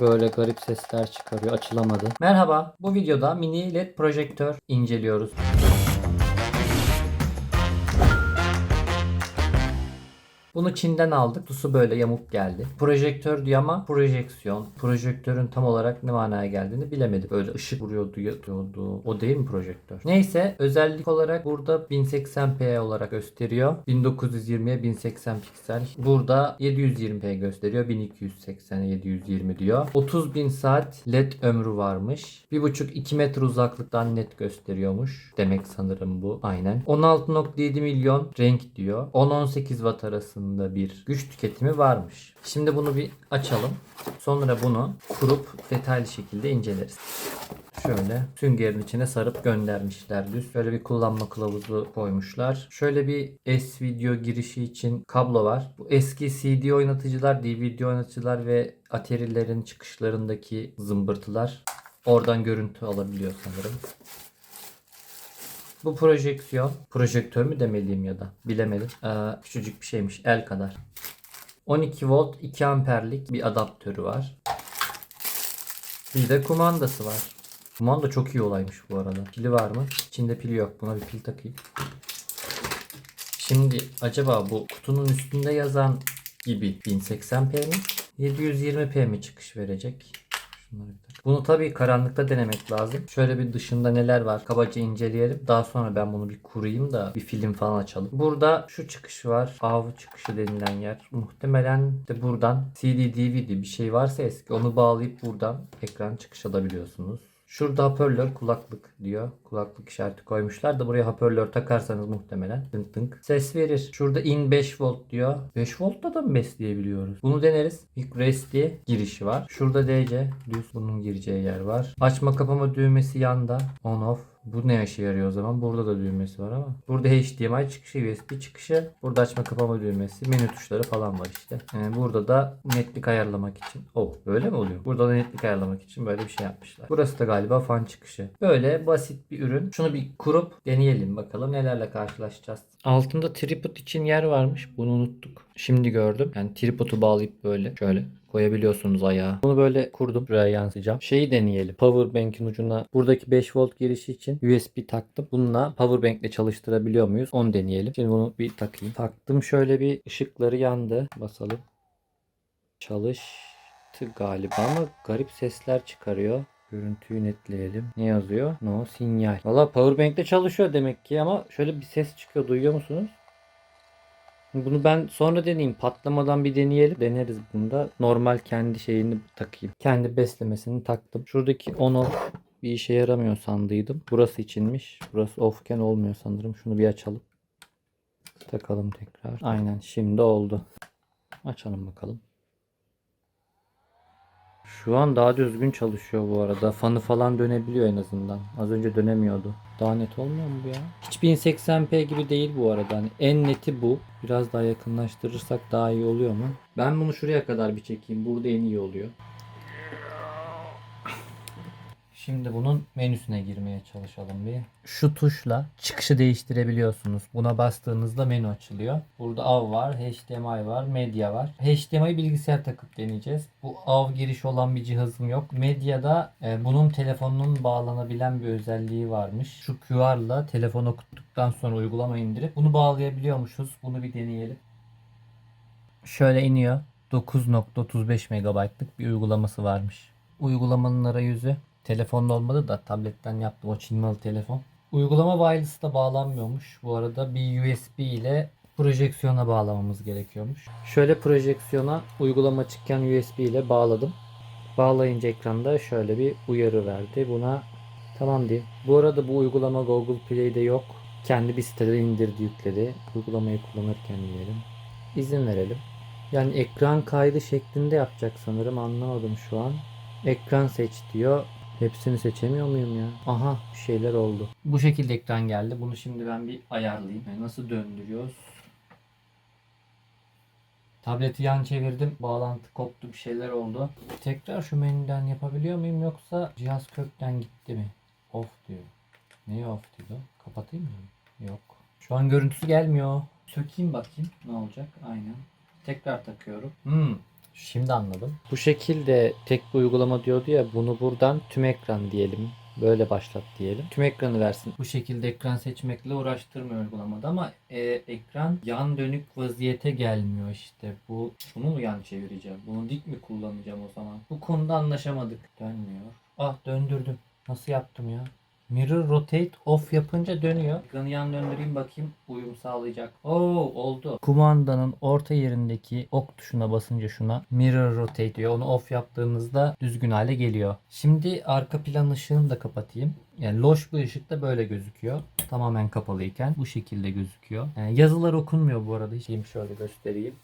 Böyle garip sesler çıkarıyor. Açılamadı. Merhaba. Bu videoda mini led projektör inceliyoruz. Bunu Çin'den aldık. Kutusu böyle yamuk geldi. Projektör diyor ama projeksiyon. Projektörün tam olarak ne manaya geldiğini bilemedim. Böyle ışık vuruyordu, yatıyordu. O değil mi projektör? Neyse özellik olarak burada 1080p olarak gösteriyor. 1920'ye 1080 piksel. Burada 720p gösteriyor. 1280'e 720 diyor. 30.000 saat led ömrü varmış. 1.5-2 metre uzaklıktan net gösteriyormuş. Demek sanırım bu. Aynen. 16.7 milyon renk diyor. 10-18 watt arasında bir güç tüketimi varmış. Şimdi bunu bir açalım. Sonra bunu kurup detaylı şekilde inceleriz. Şöyle süngerin içine sarıp göndermişler düz. Şöyle bir kullanma kılavuzu koymuşlar. Şöyle bir S-Video girişi için kablo var. Bu eski CD oynatıcılar, DVD oynatıcılar ve Atari'lerin çıkışlarındaki zımbırtılar. Oradan görüntü alabiliyor sanırım. Bu projeksiyon, projektör mü demeliyim ya da bilemedim. Ee, küçücük bir şeymiş, el kadar. 12 volt 2 amperlik bir adaptörü var. Bir de kumandası var. Kumanda çok iyi olaymış bu arada. Pili var mı? İçinde pili yok. Buna bir pil takayım. Şimdi acaba bu kutunun üstünde yazan gibi 1080p mi? 720p mi çıkış verecek? Şunları bir tak- Bunu tabii karanlıkta denemek lazım. Şöyle bir dışında neler var kabaca inceleyelim. Daha sonra ben bunu bir kurayım da bir film falan açalım. Burada şu çıkış var. AV çıkışı denilen yer. Muhtemelen de buradan CD, DVD bir şey varsa eski onu bağlayıp buradan ekran çıkış alabiliyorsunuz. Şurada hoparlör kulaklık diyor. Kulaklık işareti koymuşlar da buraya hoparlör takarsanız muhtemelen tınk tınk ses verir. Şurada in 5 volt diyor. 5 voltta da mı besleyebiliyoruz? Bunu deneriz. Micro SD girişi var. Şurada DC düz bunun gireceği yer var. Açma kapama düğmesi yanda. On off. Bu ne işe yarıyor o zaman? Burada da düğmesi var ama. Burada HDMI çıkışı, USB çıkışı. Burada açma kapama düğmesi, menü tuşları falan var işte. Ee, burada da netlik ayarlamak için. Oh böyle mi oluyor? Burada da netlik ayarlamak için böyle bir şey yapmışlar. Burası da galiba fan çıkışı. Böyle basit bir ürün. Şunu bir kurup deneyelim bakalım nelerle karşılaşacağız. Altında tripod için yer varmış. Bunu unuttuk. Şimdi gördüm. Yani tripodu bağlayıp böyle şöyle koyabiliyorsunuz ayağa. Bunu böyle kurdum. Buraya yansıyacağım. Şeyi deneyelim. Powerbank'in ucuna buradaki 5 volt girişi için USB taktım. Bununla powerbank ile çalıştırabiliyor muyuz? Onu deneyelim. Şimdi bunu bir takayım. Taktım şöyle bir ışıkları yandı. Basalım. Çalıştı galiba ama garip sesler çıkarıyor. Görüntüyü netleyelim. Ne yazıyor? No sinyal. Valla powerbank'te çalışıyor demek ki ama şöyle bir ses çıkıyor. Duyuyor musunuz? Bunu ben sonra deneyeyim. Patlamadan bir deneyelim. Deneriz bunda. Normal kendi şeyini takayım. Kendi beslemesini taktım. Şuradaki on off bir işe yaramıyor sandıydım. Burası içinmiş. Burası offken olmuyor sanırım. Şunu bir açalım. Takalım tekrar. Aynen şimdi oldu. Açalım bakalım. Şu an daha düzgün çalışıyor bu arada. Fanı falan dönebiliyor en azından. Az önce dönemiyordu. Daha net olmuyor mu bu ya? Hiç 1080p gibi değil bu arada. Hani en neti bu. Biraz daha yakınlaştırırsak daha iyi oluyor mu? Ben bunu şuraya kadar bir çekeyim. Burada en iyi oluyor. Şimdi bunun menüsüne girmeye çalışalım bir. Şu tuşla çıkışı değiştirebiliyorsunuz. Buna bastığınızda menü açılıyor. Burada AV var, HDMI var, medya var. HDMI bilgisayar takıp deneyeceğiz. Bu AV giriş olan bir cihazım yok. Medyada e, bunun telefonunun bağlanabilen bir özelliği varmış. Şu QR'la telefon okuttuktan sonra uygulama indirip bunu bağlayabiliyormuşuz. Bunu bir deneyelim. Şöyle iniyor. 9.35 MB'lık bir uygulaması varmış. Uygulamanın arayüzü telefonda olmadı da tabletten yaptım o Çin telefon. Uygulama wireless'ta bağlanmıyormuş. Bu arada bir USB ile projeksiyona bağlamamız gerekiyormuş. Şöyle projeksiyona uygulama açıkken USB ile bağladım. Bağlayınca ekranda şöyle bir uyarı verdi. Buna tamam diye. Bu arada bu uygulama Google Play'de yok. Kendi bir siteden indirdi yükledi. Uygulamayı kullanırken diyelim. İzin verelim. Yani ekran kaydı şeklinde yapacak sanırım anlamadım şu an. Ekran seç diyor. Hepsini seçemiyor muyum ya? Aha bir şeyler oldu. Bu şekilde ekran geldi. Bunu şimdi ben bir ayarlayayım. Nasıl döndürüyoruz? Tableti yan çevirdim. Bağlantı koptu bir şeyler oldu. Tekrar şu menüden yapabiliyor muyum yoksa cihaz kökten gitti mi? Off diyor. Neyi off diyor? Kapatayım mı? Yok. Şu an görüntüsü gelmiyor. Sökeyim bakayım ne olacak. Aynen. Tekrar takıyorum. Hmm. Şimdi anladım. Bu şekilde tek bir uygulama diyordu ya bunu buradan tüm ekran diyelim. Böyle başlat diyelim. Tüm ekranı versin. Bu şekilde ekran seçmekle uğraştırmıyor uygulamada ama e, ekran yan dönük vaziyete gelmiyor işte. Bu şunu mu yan çevireceğim? Bunu dik mi kullanacağım o zaman? Bu konuda anlaşamadık. Dönmüyor. Ah döndürdüm. Nasıl yaptım ya? Mirror rotate off yapınca dönüyor. Ekranı yan döndüreyim bakayım uyum sağlayacak. Oo oldu. Kumandanın orta yerindeki ok tuşuna basınca şuna mirror rotate diyor. Onu off yaptığınızda düzgün hale geliyor. Şimdi arka plan ışığını da kapatayım. Yani loş bir ışıkta böyle gözüküyor. Tamamen kapalıyken bu şekilde gözüküyor. Yani yazılar okunmuyor bu arada. Hiç şöyle göstereyim.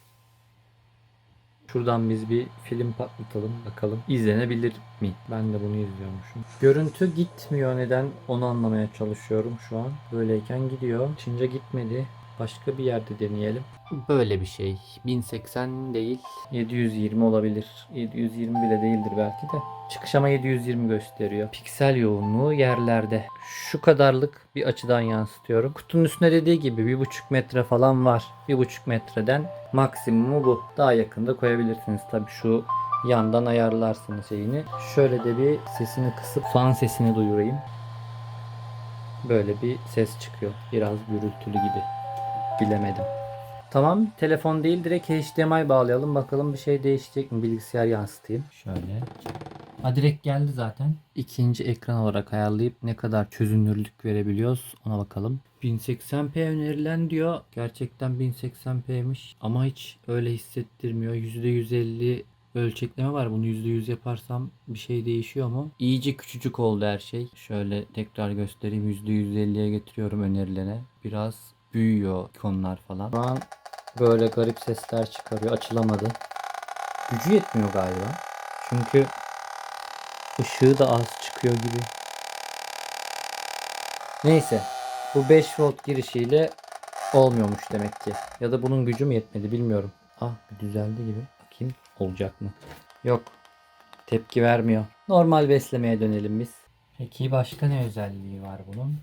Şuradan biz bir film patlatalım bakalım izlenebilir mi? Ben de bunu izliyormuşum. Görüntü gitmiyor neden onu anlamaya çalışıyorum şu an. Böyleyken gidiyor. Çince gitmedi. Başka bir yerde deneyelim. Böyle bir şey. 1080 değil. 720 olabilir. 720 bile değildir belki de. Çıkış ama 720 gösteriyor. Piksel yoğunluğu yerlerde. Şu kadarlık bir açıdan yansıtıyorum. Kutunun üstüne dediği gibi 1.5 metre falan var. 1.5 metreden maksimumu bu. Daha yakında koyabilirsiniz. Tabi şu yandan ayarlarsınız şeyini. Şöyle de bir sesini kısıp fan sesini duyurayım. Böyle bir ses çıkıyor. Biraz gürültülü gibi. Bilemedim. Tamam telefon değil direkt HDMI bağlayalım. Bakalım bir şey değişecek mi? Bilgisayar yansıtayım. Şöyle. Ha direkt geldi zaten. İkinci ekran olarak ayarlayıp ne kadar çözünürlük verebiliyoruz ona bakalım. 1080p önerilen diyor. Gerçekten 1080p'miş ama hiç öyle hissettirmiyor. %150 ölçekleme var. Bunu %100 yaparsam bir şey değişiyor mu? İyice küçücük oldu her şey. Şöyle tekrar göstereyim. %150'ye getiriyorum önerilerine. Biraz büyüyor ikonlar falan. Şu an böyle garip sesler çıkarıyor. Açılamadı. Gücü yetmiyor galiba. Çünkü ışığı da az çıkıyor gibi. Neyse. Bu 5 volt girişiyle olmuyormuş demek ki. Ya da bunun gücü mü yetmedi bilmiyorum. Ah bir düzeldi gibi. Bakayım olacak mı? Yok. Tepki vermiyor. Normal beslemeye dönelim biz. Peki başka ne özelliği var bunun?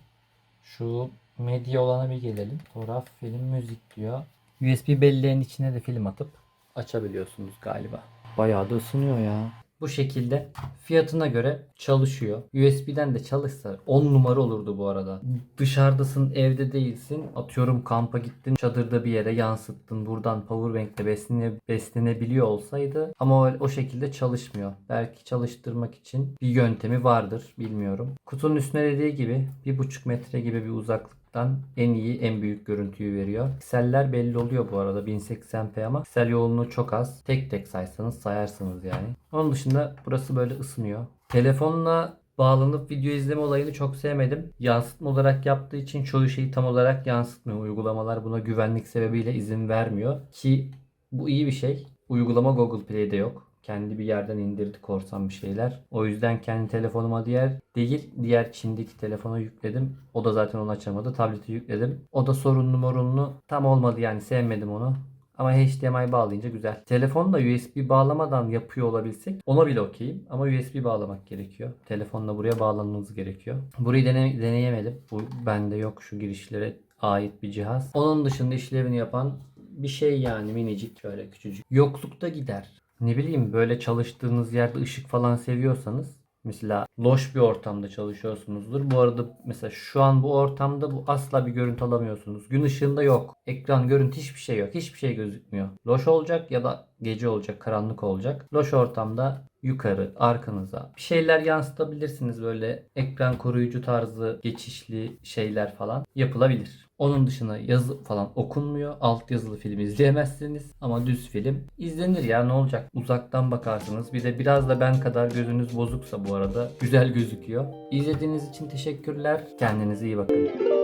Şu medya olana bir gelelim. Fotoğraf, film, müzik diyor. USB belleğin içine de film atıp açabiliyorsunuz galiba. Bayağı da ısınıyor ya. Bu şekilde fiyatına göre çalışıyor. USB'den de çalışsa 10 numara olurdu bu arada. Dışarıdasın, evde değilsin. Atıyorum kampa gittin, çadırda bir yere yansıttın. Buradan powerbank'le beslene, beslenebiliyor olsaydı ama o, o şekilde çalışmıyor. Belki çalıştırmak için bir yöntemi vardır, bilmiyorum. Kutunun üstüne dediği gibi 1,5 metre gibi bir uzaklıktan en iyi en büyük görüntüyü veriyor. Pikseller belli oluyor bu arada 1080p ama piksel yoğunluğu çok az. Tek tek saysanız sayarsınız yani. Onun dışında burası böyle ısınıyor. Telefonla bağlanıp video izleme olayını çok sevmedim. Yansıtma olarak yaptığı için çoğu şeyi tam olarak yansıtmıyor. Uygulamalar buna güvenlik sebebiyle izin vermiyor. Ki bu iyi bir şey. Uygulama Google Play'de yok. Kendi bir yerden indirdi korsan bir şeyler. O yüzden kendi telefonuma diğer değil diğer Çin'deki telefona yükledim. O da zaten onu açamadı. Tableti yükledim. O da sorunlu morunlu. Tam olmadı yani sevmedim onu. Ama HDMI bağlayınca güzel. Telefonla USB bağlamadan yapıyor olabilsek ona bile okeyim. Ama USB bağlamak gerekiyor. Telefonla buraya bağlanmanız gerekiyor. Burayı dene- deneyemedim. Bu bende yok şu girişlere ait bir cihaz. Onun dışında işlevini yapan bir şey yani minicik şöyle küçücük. Yoklukta gider. Ne bileyim böyle çalıştığınız yerde ışık falan seviyorsanız Mesela loş bir ortamda çalışıyorsunuzdur. Bu arada mesela şu an bu ortamda bu asla bir görüntü alamıyorsunuz. Gün ışığında yok. Ekran görüntü hiçbir şey yok. Hiçbir şey gözükmüyor. Loş olacak ya da gece olacak, karanlık olacak. Loş ortamda yukarı, arkanıza bir şeyler yansıtabilirsiniz böyle ekran koruyucu tarzı geçişli şeyler falan yapılabilir. Onun dışında yazı falan okunmuyor. Alt yazılı film izleyemezsiniz. Ama düz film izlenir ya ne olacak? Uzaktan bakarsınız. Bir de biraz da ben kadar gözünüz bozuksa bu arada güzel gözüküyor. İzlediğiniz için teşekkürler. Kendinize iyi bakın.